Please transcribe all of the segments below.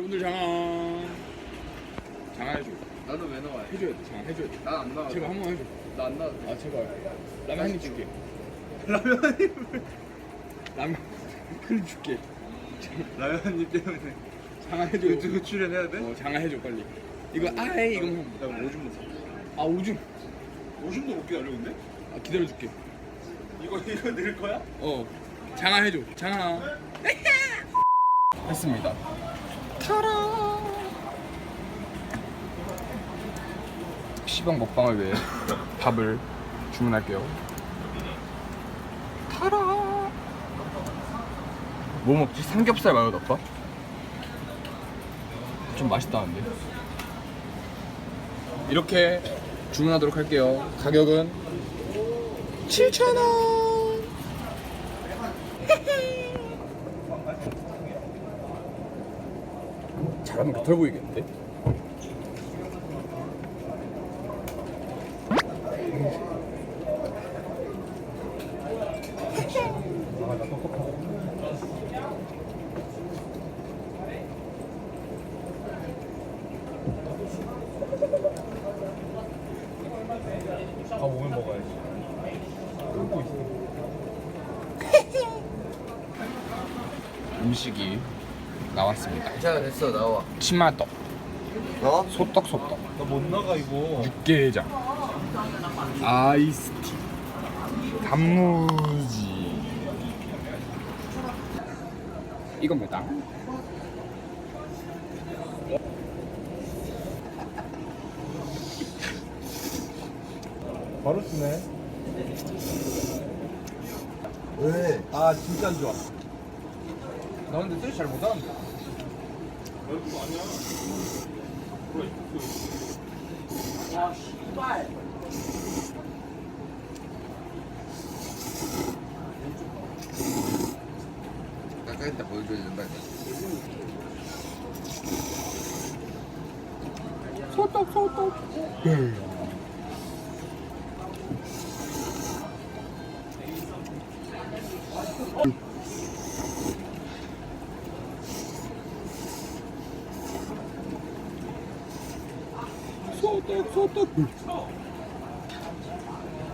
여러분들 장아. 장아 해줘. 나도 왜 나와? 해줘야 돼. 장아 해줘야 돼. 난안 나와. 제발 한 번 해줘. 나안 나와. 아 제발. 라면 한 입 줄게. 라면 한 입. 라면 큰 줄게. 라면 한 입 때문에. 장아 해줘. 유튜브 출연해야 돼? 어 장아 해줘 빨리. 이거 아이 이거 나 오줌 먹어. 아 오줌. 오줌도 먹기 어려운데? 아 기다려줄게. 이거 이거 넣을 거야? 어. 장아 해줘. 장아. 했습니다 타라. 시방 먹방을 위해 밥을 주문할게요. 타라. 뭐 먹지? 삼겹살 마요 덮밥? 좀 맛있다는데. 이렇게 주문하도록 할게요. 가격은 7,000원 잘하면 배탈 보이겠는데? 아 오면 먹어야지. 끓고 있어. 음식이 나왔습니다 자 됐어 나와. 치마떡 어? 소떡 소떡 나 못 나가 이거. 육개장 아이스티 단무지 이겁니다 바로 쓰네. 왜? 아 진짜 안 좋아. 나 근데 뜻잘 못하는데. 가까이 다 보여줘야 된다. 소떡 소떡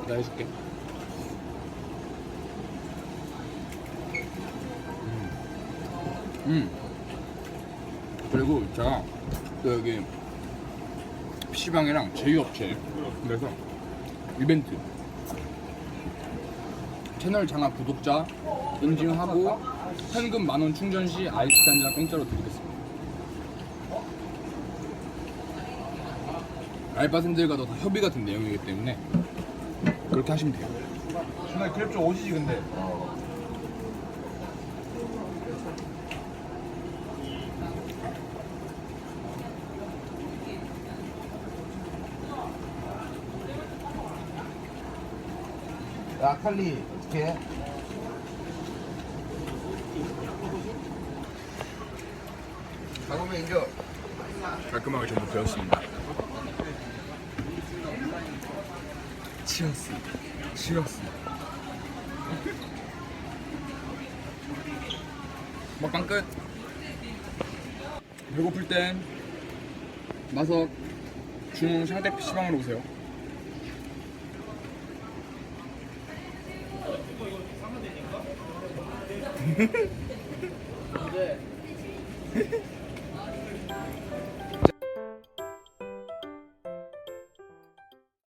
나 해줄게. 음. 그리고 제가 또 여기 PC방이랑 제휴업체. 그래서 이벤트. 채널 장아 구독자 인증하고 현금 만원 충전 시 아이스 한잔 공짜로 드리겠습니다 알바생들과도 다 협의 같은 내용이기 때문에 그렇게 하시면 돼요 준아 그랩 좀 오시지 근데. 야 칼리 어떻게 해? 방금에 인정. 깔끔하게 전부 배웠습니다 치웠습니다. 치웠습니다. 먹방 끝. 배고플 땐 마석 중흥 상대 PC방으로 오세요